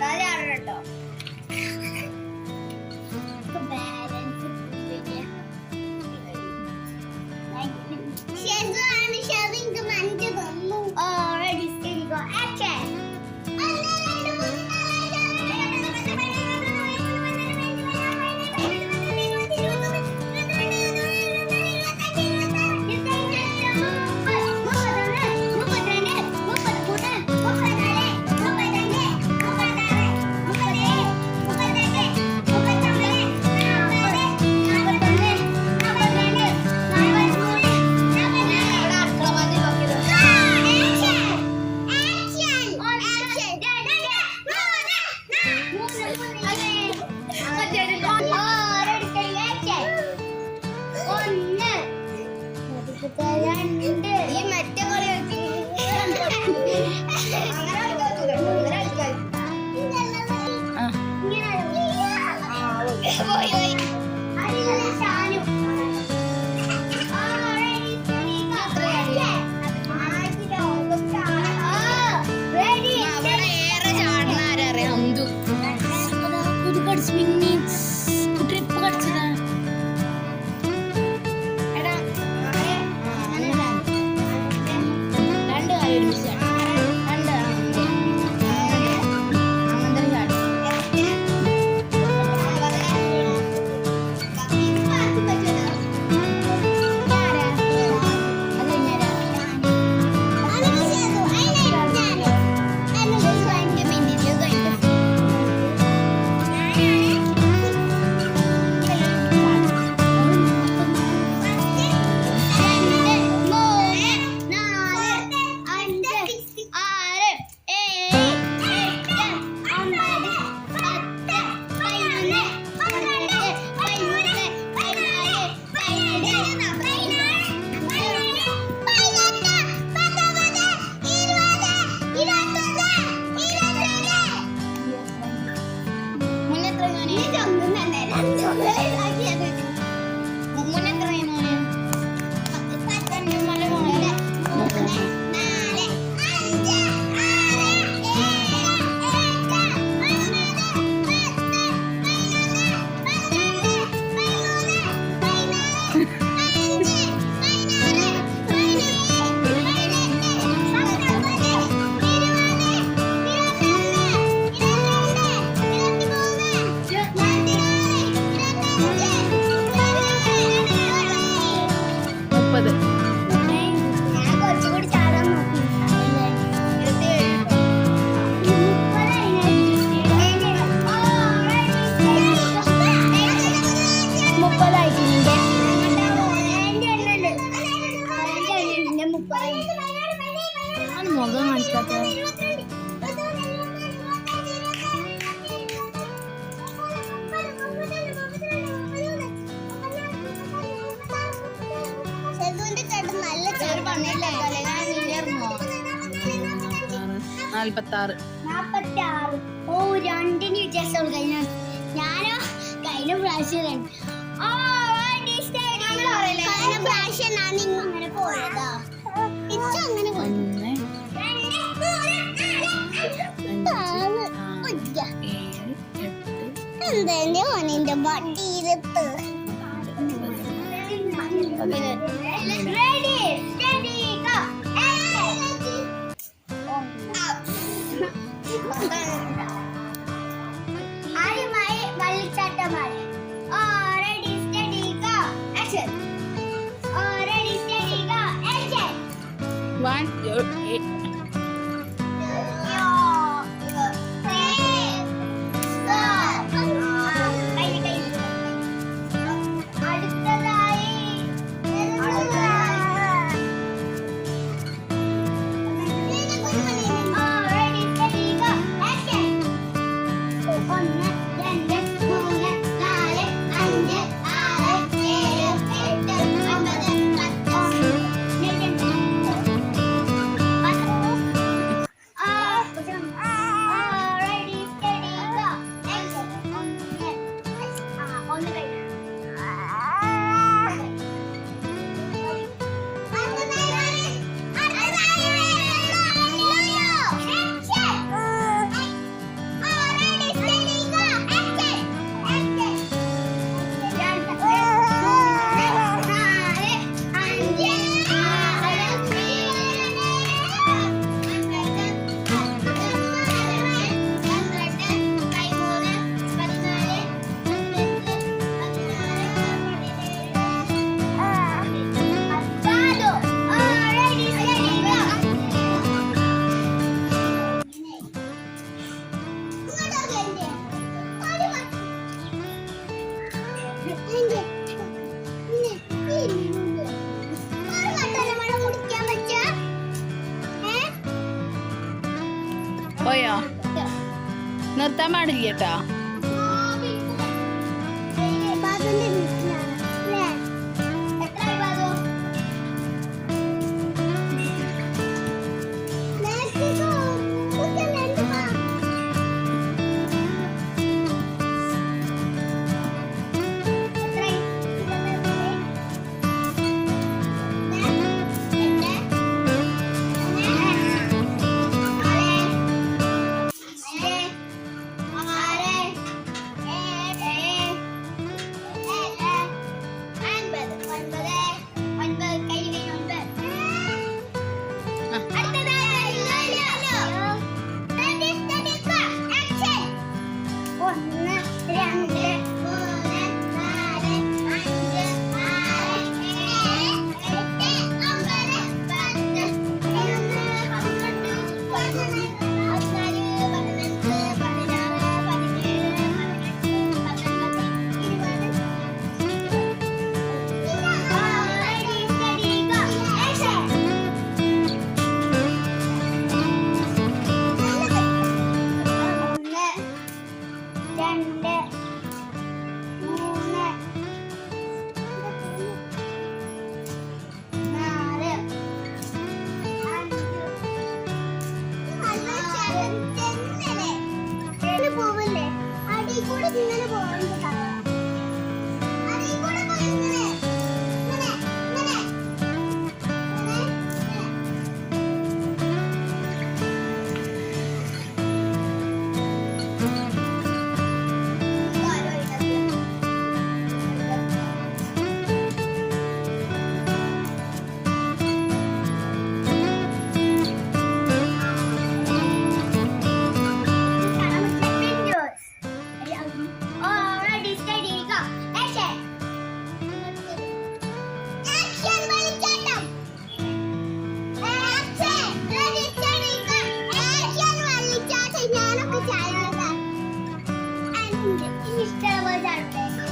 നാലാറോ നാൽപ്പത്താറ് നാൽപ്പത്താറ് ഓ രണ്ടിന് വ്യത്യാസമുള്ളൂ കഴിഞ്ഞ ഞാനോ കഴിഞ്ഞ പ്രാവശ്യം പ്രാവശ്യം ഞാൻ ഇങ്ങനെ പോയതാ. ഇച്ചും അങ്ങനെ പോയി. എന്തെന്റെ ഓനിന്റെ വണ്ടിയിലെത്ത്. റെഡി 我带 പാടില്ല জিনিসটা আবার জানবে